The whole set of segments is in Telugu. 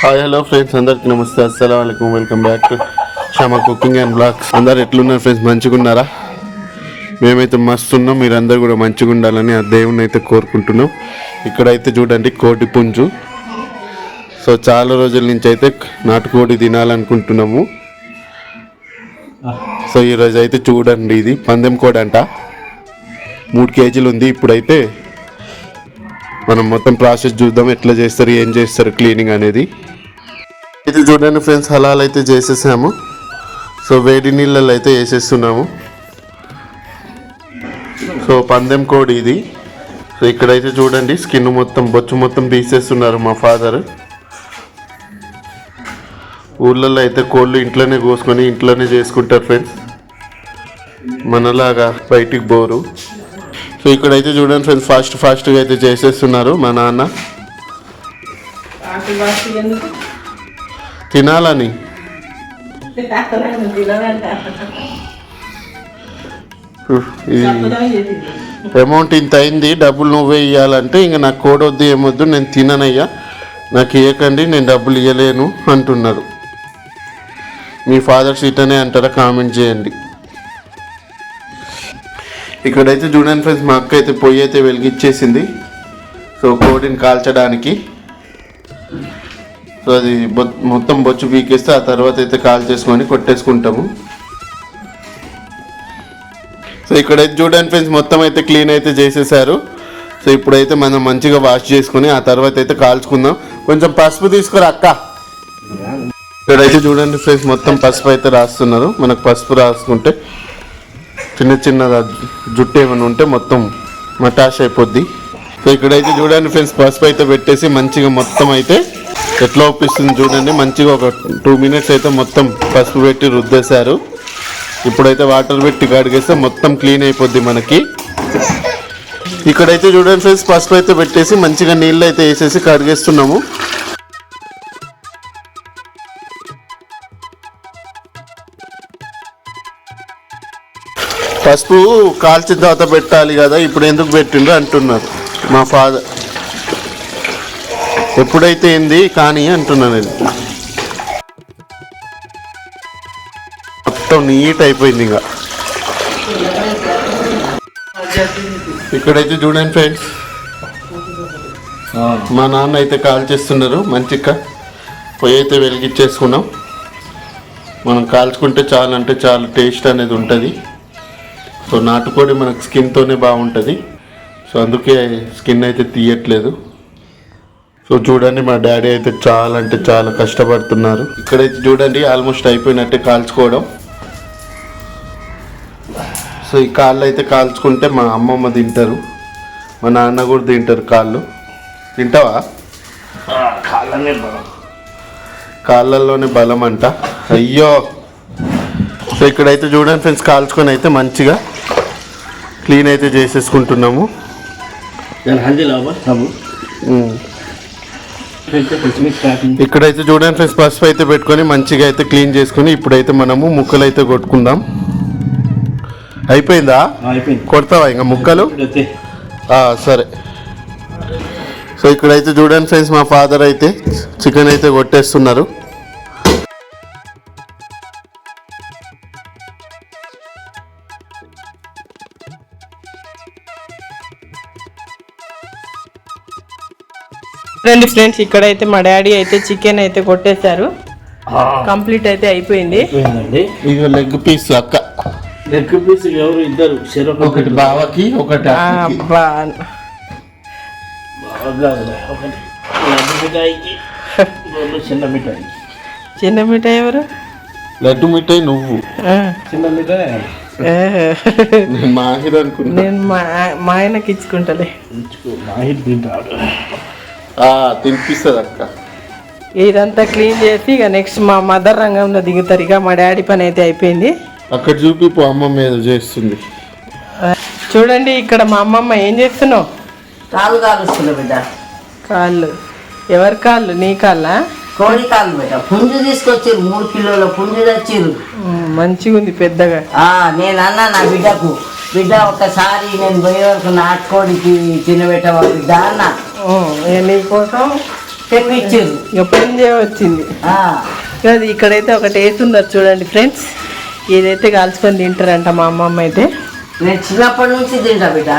హాయ్ హలో ఫ్రెండ్స్ అందరికి నమస్తే. అస్సలం అయికం welcome back to Shama cooking and blogs అందరు ఎట్లున్నారు ఫ్రెండ్స్ మంచిగా ఉన్నారా మేమైతే మస్తు ఉన్నాం మీరందరూ కూడా మంచిగా ఉండాలని ఆ దేవుణ్ణి అయితే కోరుకుంటున్నాం. ఇక్కడైతే చూడండి కోటి పుంజు. సో చాలా రోజుల నుంచి అయితే నాటుకోడి తినాలనుకుంటున్నాము. సో ఈరోజు అయితే చూడండి ఇది పందెం కోడి అంట మూడు కేజీలు ఉంది. ఇప్పుడైతే మనం మొత్తం ప్రాసెస్ చూద్దాం ఎట్లా చేస్తారు ఏం చేస్తారు క్లీనింగ్ అనేది. ఇది చూడండి ఫ్రెండ్స్ హలాల్ అయితే చేసేసాము. సో వేడి నీళ్ళలో అయితే వేసేస్తున్నాము. సో పందెం కోడి ఇది. సో ఇక్కడైతే చూడండి స్కిన్ మొత్తం బొచ్చు మొత్తం తీసేస్తున్నారు మా ఫాదర్. ఊళ్ళల్లో అయితే కోళ్ళు ఇంట్లోనే కోసుకొని ఇంట్లోనే చేసుకుంటారు ఫ్రెండ్స్. మనలాగా బయటికి బోరు సో ఇక్కడైతే చూడండి ఫ్రెండ్స్ ఫాస్ట్ ఫాస్ట్గా అయితే చేసేస్తున్నారు మా నాన్న. తినాలని. అమౌంట్ ఇంత అయింది డబ్బులు నువ్వే ఇవ్వాలంటే ఇంకా నాకు కోడ్ వద్దు ఏమొద్దు నేను తిననయ్యా. నాకు ఇవ్వకండి నేను డబ్బులు ఇవ్వలేను అంటున్నారు. మీ ఫాదర్ సీట్ అనే అంటారా కామెంట్ చేయండి. ఇక్కడైతే చూడండి ఫ్రెండ్స్ మా అక్క అయితే పొయ్యి అయితే వెలిగించేసింది సో కోడిని కాల్చడానికి. సో అది బొ- మొత్తం బొచ్చు పీకేస్తే ఆ తర్వాత అయితే కాల్ చేసుకొని కొట్టేసుకుంటాము. సో ఇక్కడైతే చూడండి ఫ్రెండ్స్ మొత్తం అయితే క్లీన్ అయితే చేసేసారు. సో ఇప్పుడైతే మనం మంచిగా వాష్ చేసుకుని ఆ తర్వాత అయితే కాల్చుకుందాం. కొంచెం పసుపు తీసుకురా అక్క. ఇక్కడైతే చూడండి ఫ్రెండ్స్ మొత్తం పసుపు అయితే రాస్తున్నారు. మనకు పసుపు రాసుకుంటే చిన్న చిన్న జుట్టు ఏమైనా ఉంటే మొత్తం మటాష్ అయిపోద్ది. సో ఇక్కడైతే చూడండి ఫ్రెండ్స్ పసుపు అయితే పెట్టేసి మంచిగా మొత్తం అయితే ఎట్లా ఒప్పిస్తుంది చూడండి. మంచిగా ఒక టూ మినిట్స్ అయితే మొత్తం పసుపు పెట్టి రుద్దేశారు. ఇప్పుడైతే వాటర్ పెట్టి కడిగేస్తే మొత్తం క్లీన్ అయిపోద్ది మనకి. ఇక్కడైతే చూడండి ఫ్రెండ్స్ పసుపు అయితే పెట్టేసి మంచిగా నీళ్ళు అయితే వేసేసి కడిగేస్తున్నాము. పసుపు కాల్చిన తర్వాత పెట్టాలి కదా ఇప్పుడు ఎందుకు పెట్టిండ్రు అంటున్నారు. మా ఫాదర్. ఎప్పుడైతే ఏంది కానీ అంటున్నాను నేను. మొత్తం నీట్ అయిపోయింది ఇంకా. ఇక్కడైతే చూడండి ఫ్రెండ్స్. మా నాన్న అయితే కాల్ చేస్తున్నారు మంచిగా. పొయ్యి అయితే వెలిగించేసుకున్నాం. మనం కాల్చుకుంటే చాలా అంటే చాలా టేస్ట్ అనేది ఉంటుంది. సో నాటుకోడి మనకు స్కిన్తోనే బాగుంటుంది. సో అందుకే స్కిన్ అయితే తీయట్లేదు. సో చూడండి మా డాడీ అయితే చాలా అంటే చాలా కష్టపడుతున్నారు. ఇక్కడైతే చూడండి ఆల్మోస్ట్ అయిపోయినట్టే కాల్చుకోవడం. సో ఈ కాళ్ళు అయితే కాల్చుకుంటే మా అమ్మమ్మ తింటారు మా నాన్న కూడా తింటారు కాళ్ళు. తింటావా? కాళ్ళల్లోనే బలం. అంట అయ్యో! సో ఇక్కడైతే చూడండి ఫ్రెండ్స్ కాల్చుకొని అయితే మంచిగా క్లీన్ అయితే చేసేసుకుంటున్నాము. ఇక్కడైతే చూడండి ఫ్రెండ్స్ పసుపు అయితే పెట్టుకొని మంచిగా అయితే క్లీన్ చేసుకొని ఇప్పుడైతే మనము ముక్కలు అయితే కొట్టుకుందాం. అయిపోయిందా? కొడతావా ఇంకా ముక్కలు? సరే. సో ఇక్కడైతే చూడండి ఫ్రెండ్స్ మా ఫాదర్ అయితే చికెన్ అయితే కొట్టేస్తున్నారు. రండి ఫ్రెండ్స్ ఇక్కడైతే మా డాడీ అయితే చికెన్ అయితే కొట్టేశారు. కంప్లీట్ అయితే అయిపోయింది. ఇక లెగ్ పీస్ అక్క. లెగ్ పీస్ ఎవరు ఇద్దరు? ఒకటి బావకి ఒకటి చిన్న మిఠాయి. చిన్న మిఠాయి ఎవరు? లడ్డు మిఠాయి నువ్వు. చిన్న మిఠాయి. మాహిర్ అనుకున్నా నేను మా మా ఆయనకి ఇచ్చుకుంటలే. మాహిర్ తింటాడు. తినిపిస్తుంది అక్క. ఇదంతా క్లీన్ చేసి ఇక నెక్స్ట్ మా మదర్ రంగంలో దిగుతారు. ఇక మా డాడీ పని అయితే అయిపోయింది. అక్కడ చూపి పో అమ్మ మీద చేస్తుంది. చూడండి ఇక్కడ మా అమ్మమ్మ ఏం చేస్తున్నావు? కాలు కాలుస్తున్నా బిడ్డ. కాళ్ళు. ఎవరి కాళ్ళు? నీ కాళ్ళా? కోడి కాలు బిడ్డ. పుంజు తీసుకొచ్చిర్రు మూడు కిలోల పుంజు తెచ్చిర్రు. ఉమ్, మంచిగా ఉంది పెద్దగా. ఆ, నేను అన్నా నా బిడ్డకు. బిడ్డ ఒకసారి నేను పోయే వరకు నాటుకోడికి తినబెట్టవా బిడ్డ అన్న. నీకోసం తెప్పించారు ఇక పని వచ్చింది? ఆ, అది ఇక్కడైతే ఒకటి వేస్తున్నారు చూడండి ఫ్రెండ్స్. ఏదైతే కాల్చుకొని తింటారంట మా అమ్మమ్మ అయితే. నేను చిన్నప్పటి నుంచి తింటా బిడ్డ.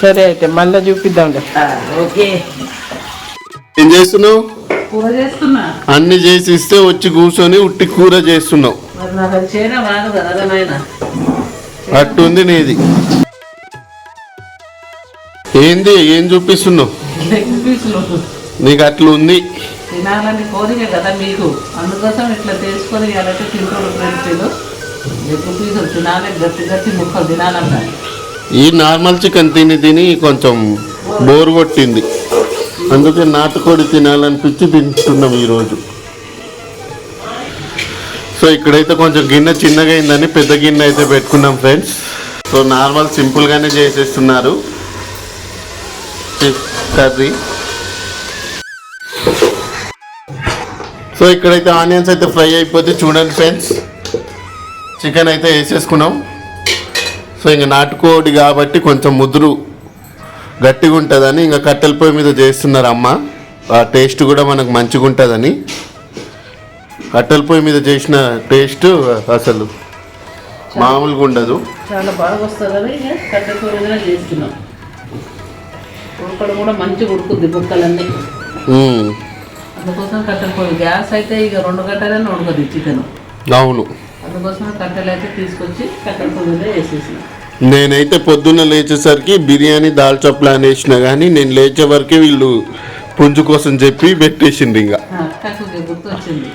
సరే అయితే మళ్ళీ చూపిద్దాంలే ఆ, ఓకే. ఏం చేస్తున్నావు? కూర చేస్తున్నా. అన్ని చేసి ఇస్తే వచ్చి కూర్చొని ఉట్టి కూర చేస్తున్నావు. అట్టుంది నీది. ఏంది ఏం చూపిస్తున్నావు? నీకు అట్లా ఉంది? తినాలని కోరిక కదా మీకు. అందుకోసం ఇట్లా తీసుకొని ఇలాంటి తింటారు ఫ్రెండ్స్ లెగ్ పీసులు తినాలి గట్టి గట్టి ముక్కలు తినాలంట. ఈ నార్మల్ చికెన్ తిని తిని కొంచెం బోర్ కొట్టింది. అందుకే నాటుకోడి తినాలనిపించి తింటున్నాం ఈరోజు. సో ఇక్కడైతే కొంచెం గిన్నె చిన్నగా అయిందని పెద్ద గిన్నె అయితే పెట్టుకున్నాం ఫ్రెండ్స్ సో నార్మల్ సింపుల్గానే చేసేస్తున్నారు. కర్రీ. సో ఇక్కడైతే ఆనియన్స్ అయితే ఫ్రై అయిపోతే చూడండి ఫ్రెండ్స్. చికెన్ అయితే వేసేసుకున్నాం. సో ఇంకా నాటుకోడి కాబట్టి కొంచెం ముదురు గట్టిగా ఉంటుందని ఇంకా కట్టెల పొయ్యి మీద చేస్తున్నారు అమ్మ. ఆ టేస్ట్ కూడా మనకు మంచిగా ఉంటుందని. కట్టెల పొయ్యి మీద చేసిన టేస్ట్ అసలు మామూలుగా ఉండదు. చాలా బాగా వస్తుందని కట్టెల పొయ్యి మీద చేస్తున్నాం. ఉడకడం కూడా మంచిగా ఉడుకుద్ది ముక్కలన్నీ మ్మ్. అందుకోసం కట్టెల గ్యాస్ అయితే ఇక రెండు గంటలనే ఉడకదు చికెన్. అవును. అందుకోసం కట్టెలు అయితే తీసుకొచ్చి కట్టెల పొయ్యిలో వేసేసినాం నేనైతే పొద్దున్న లేచేసరికి బిర్యానీ దాల్చా ప్లాన్ వేసిన కానీ నేను లేచే వరకే వీళ్ళు పుంజు కోసం చెప్పి పెట్టేసిండ్రు ఇంకా అక్కకు గుర్తు వచ్చింది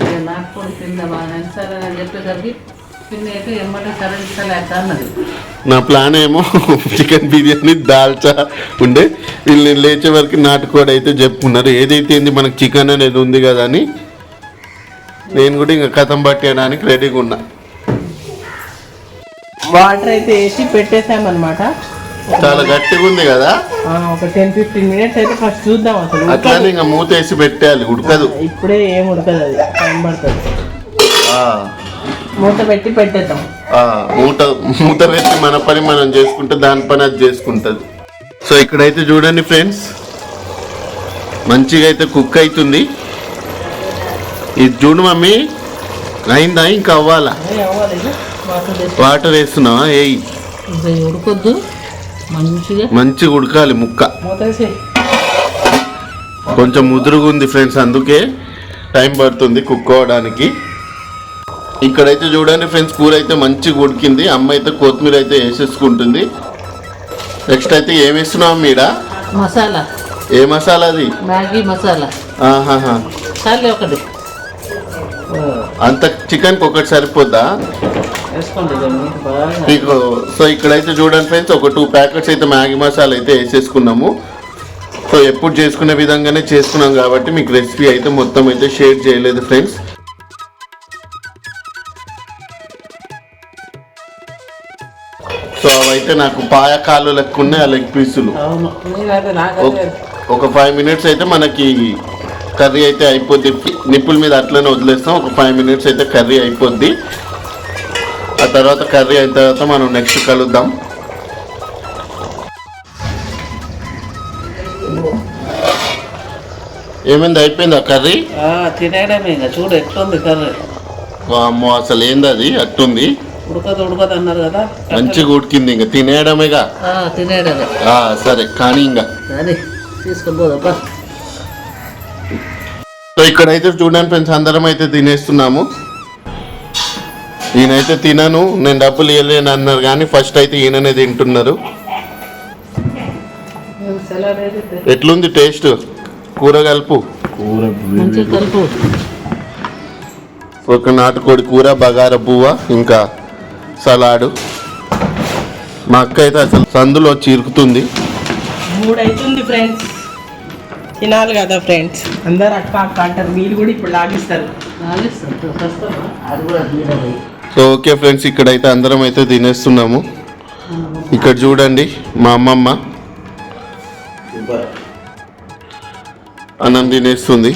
ఇక నాకు కూడా అని సరే అని చెప్పేసరికి నా ప్లాన్ ఏమో చికెన్ బిర్యానీ దాల్చా ఉండే. వీళ్ళు నేను లేచే వరకు నాటుకోడి అయితే చెప్పుకున్నారు. ఏదైతే ఏంది మనకు చికెన్ అనేది ఉంది కదా అని. నేను కూడా ఇంకా కథం పట్టేయడానికి రెడీగా ఉన్నా. వాటర్ అయితే వేసి పెట్టేసామన్నమాట చాలా గట్టిగా ఉంది కదా. ఆ, ఒక టెన్ ఫిఫ్టీన్ మినిట్స్ అయితే ఫస్ట్ చూద్దాం అసలు. అట్లానే ఇంకా మూత వేసి పెట్టేయాలి. ఉడకదు. ఇప్పుడే ఏం ఉడకదు అది. టైం పడుతుంది? ఆ, మూత పెట్టి పెట్టేద్దాం. ఆ, మూత పెట్టి మన పని మనం చేసుకుంటే దాని పని అది చేసుకుంటుంది. సో ఇక్కడైతే చూడండి ఫ్రెండ్స్ మంచిగా అయితే కుక్ అవుతుంది. ఇది చూడు మమ్మీ అయిందా? ఇంకా అవ్వాలా. వాటర్ వేసి వాటర్ వేస్తున్నావా? ఏయ్. ఉడకొద్దు. మంచిగా. మంచిగా ఉడకాలి ముక్క. కొంచెం ముదురుగా ఉంది ఫ్రెండ్స్ అందుకే టైం పడుతుంది కుక్ అవ్వడానికి. ఇక్కడైతే చూడండి ఫ్రెండ్స్ కూర అయితే మంచిగా ఉడికింది. అమ్మ అయితే కొత్తిమీర అయితే వేసేసుకుంటుంది. నెక్స్ట్ అయితే ఏం వేస్తున్నావు మీడ మసాలా. ఏ మసాలా అది? మ్యాగీ మసాలా. ఆహాహా. చాలే ఒకటి. అంత చికెన్కి ఒకటి సరిపోద్దా? మీకు సో ఇక్కడైతే చూడండి ఫ్రెండ్స్ ఒక టూ ప్యాకెట్స్ అయితే మ్యాగీ మసాలా అయితే వేసేసుకున్నాము. సో ఎప్పుడు చేసుకునే విధంగానే చేసుకున్నాం కాబట్టి మీకు రెసిపీ అయితే మొత్తం అయితే షేర్ చేయలేదు ఫ్రెండ్స్. సో అవైతే నాకు పాయకాలు లెక్క ఉన్నాయి ఆ లెగ్ పీసులు. ఒక- ఫైవ్ మినిట్స్ అయితే మనకి కర్రీ అయితే అయిపోద్ది. నిప్పుల మీద అట్లనే వదిలేస్తాం. ఒక ఫైవ్ మినిట్స్ అయితే కర్రీ అయిపోద్ది. ఆ తర్వాత కర్రీ అయిన తర్వాత మనం నెక్స్ట్ కలుద్దాం. ఏమైంది? అయిపోయిందా కర్రీ? తినేయడమే చూడు ఎట్లుంది కర్రీ. అమ్మో అసలు ఏంది అది? అట్టుంది. ఉడకదు ఉడకదు అన్నారు కదా. మంచిగా ఉడికింది ఇంకా. తినేయడమేగా ఆ, తినేయడమే. ఆ, సరే కానీ ఇంకా. తీసుకొని పోదప్పా సో ఇక్కడైతే చూడండి ఫ్రెండ్స్ అందరం అయితే తినేస్తున్నాము. ఈయనైతే తినను నేను డబ్బులు ఇవ్వలేను అన్నారు కానీ ఫస్ట్ అయితే ఈయననే తింటున్నారు. ఎట్లుంది టేస్ట్ కూర కలుపు. ఒక నాటుకోడి కూర బగార పువ్వ ఇంకా? సలాడు. మా అక్క అయితే అసలు సందులో చీరుకుతుంది. మూడు అవుతుంది ఫ్రెండ్స్ తినాలి కదా ఫ్రెండ్స్ అందరు అక్క అక్క అంటారు మీరు కూడా ఇప్పుడు లాగిస్తారు. సో ఓకే ఫ్రెండ్స్ ఇక్కడైతే అందరం అయితే తినేస్తున్నాము. ఇక్కడ చూడండి మా అమ్మమ్మ. అన్నం తినేస్తుంది.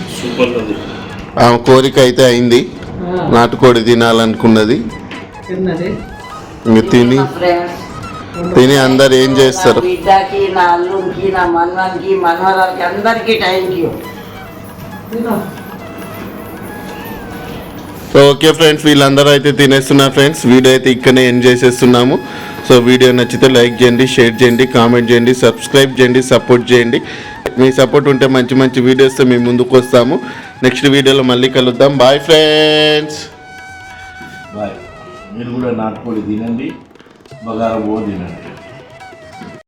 ఆమె కోరిక అయితే అయింది. నాటుకోడి తినాలనుకున్నది. తిన్నది. ఇంక తిని. తిని అందరు ఏం చేస్తారు? నా బిడ్డకి నా అల్లుడికి నా మనవానికి మనవరాలకి అందరికీ thank you so okay friends వీళ్ళందరూ అయితే తినేస్తున్నారు ఫ్రెండ్స్ వీడియో అయితే ఇక్కడనే ఎండ్ చేసేస్తున్నాము. సో వీడియో నచ్చితే లైక్ చేయండి షేర్ చేయండి కామెంట్ చేయండి సబ్స్క్రైబ్ చేయండి సపోర్ట్ చేయండి. మీ సపోర్ట్ ఉంటే మంచి మంచి వీడియోస్తో మేము ముందుకు వస్తాము. నెక్స్ట్ వీడియోలో మళ్ళీ కలుద్దాం. బాయ్ ఫ్రెండ్స్ మీరు కూడా నాటుకోడి తినండి. బగారా బో తినండి.